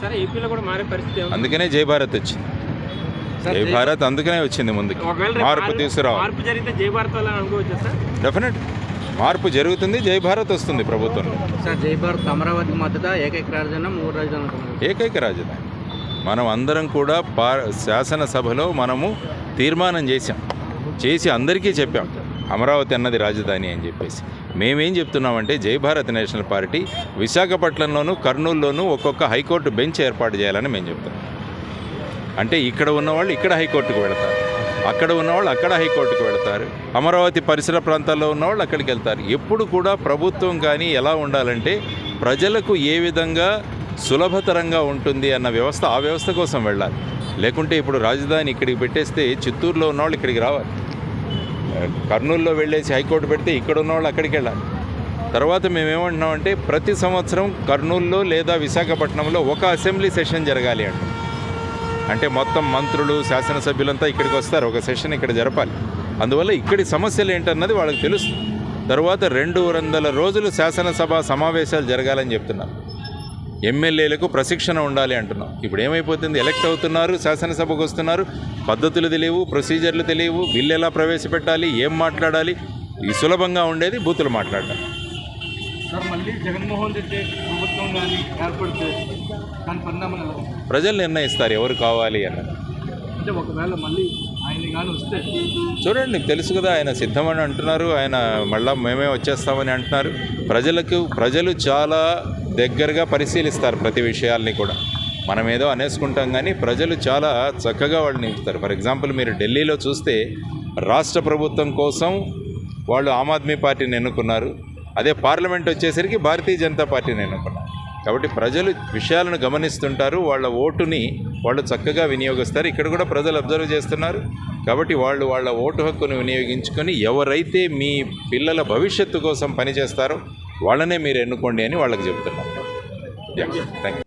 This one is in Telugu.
సార్? ఏపీలో కూడా మారే పరిస్థితి ఉంది. అందుకనే జై భారత్ వచ్చింది. సార్, జై భారత్ అందుకనే వచ్చింది ముందుకు. మార్పు తీసుకురావాలి. మార్పు జరిగితే జై భారత్ వల్ల అనుకోవచ్చా సార్? డెఫినెట్ మార్పు జరుగుతుంది జై భారత్ వస్తుంది ప్రభుత్వంలో సార్ జై భారత్ అమరావతి మద్దతు ఏకైక రాజధాని మూడు రాజధానులు ఏకైక రాజధాని. మనం అందరం కూడా పా శాసనసభలో మనము తీర్మానం చేశాం. చేసి అందరికీ చెప్పాం. అమరావతి అన్నది రాజధాని అని చెప్పేసి. మేమేం చెప్తున్నామంటే జై భారత్ నేషనల్ పార్టీ విశాఖపట్నంలోనూ కర్నూలులోనూ ఒక్కొక్క హైకోర్టు బెంచ్ ఏర్పాటు చేయాలని మేము చెప్తున్నాం అంటే ఇక్కడ ఉన్నవాళ్ళు ఇక్కడ హైకోర్టుకు వెళతారు. అక్కడ ఉన్నవాళ్ళు అక్కడ హైకోర్టుకు వెళతారు. అమరావతి పరిసర ప్రాంతాల్లో ఉన్నవాళ్ళు అక్కడికి వెళ్తారు. ఎప్పుడు కూడా ప్రభుత్వం కానీ ఎలా ఉండాలంటే ప్రజలకు ఏ విధంగా సులభతరంగా ఉంటుంది అన్న వ్యవస్థ ఆ వ్యవస్థ కోసం వెళ్ళాలి. లేకుంటే ఇప్పుడు రాజధాని ఇక్కడికి పెట్టేస్తే చిత్తూరులో ఉన్నవాళ్ళు ఇక్కడికి రావాలి. కర్నూలులో వెళ్ళేసి హైకోర్టు పెడితే ఇక్కడ ఉన్నవాళ్ళు అక్కడికి వెళ్ళాలి. తర్వాత మేమేమంటున్నామంటే ప్రతి సంవత్సరం కర్నూలులో లేదా విశాఖపట్నంలో ఒక అసెంబ్లీ సెషన్ జరగాలి అంటాం. అంటే మొత్తం మంత్రులు శాసనసభ్యులంతా ఇక్కడికి వస్తారు. ఒక సెషన్ ఇక్కడ జరపాలి. అందువల్ల ఇక్కడి సమస్యలు ఏంటన్నది వాళ్ళకి తెలుస్తుంది. తర్వాత రెండు వందల రోజులు శాసనసభ సమావేశాలు జరగాలని చెప్తున్నారు. ఎమ్మెల్యేలకు ప్రశిక్షణ ఉండాలి అంటున్నాం. ఇప్పుడు ఏమైపోతుంది? ఎలక్ట్ అవుతున్నారు శాసనసభకు వస్తున్నారు పద్ధతులు తెలియవు ప్రొసీజర్లు తెలియవు బిల్లు ఎలా ప్రవేశపెట్టాలి ఏం మాట్లాడాలి? ఈ సులభంగా ఉండేది బూతులు మాట్లాడడం? ప్రజలు నిర్ణయిస్తారు ఎవరు కావాలి అన్నది అంటే ఒకవేళ మళ్ళీ ఆయన కానీ వస్తే చూడండి నీకు తెలుసు కదా ఆయన సిద్ధమని అంటున్నారు ఆయన మళ్ళా మేమే వచ్చేస్తామని అంటున్నారు. ప్రజలకు ప్రజలు చాలా దగ్గరగా పరిశీలిస్తారు ప్రతి విషయాల్ని కూడా. మనం ఏదో అనేసుకుంటాం కానీ ప్రజలు చాలా చక్కగా వాళ్ళని ఇస్తారు. ఫర్ ఎగ్జాంపుల్ మీరు ఢిల్లీలో చూస్తే రాష్ట్ర ప్రభుత్వం కోసం వాళ్ళు ఆమ్ ఆద్మీ పార్టీని ఎన్నుకున్నారు. అదే పార్లమెంట్ వచ్చేసరికి భారతీయ జనతా పార్టీని ఎన్నుకున్నారు. కాబట్టి ప్రజలు విషయాలను గమనిస్తుంటారు. వాళ్ళ ఓటుని వాళ్ళు చక్కగా వినియోగిస్తారు. ఇక్కడ కూడా ప్రజలు అబ్జర్వ్ చేస్తున్నారు. కాబట్టి వాళ్ళు వాళ్ళ ఓటు హక్కును వినియోగించుకొని ఎవరైతే మీ పిల్లల భవిష్యత్తు కోసం పనిచేస్తారో వాళ్ళనే మీరు ఎన్నుకోండి అని వాళ్ళకి చెప్తున్నారు థ్యాంక్ యూ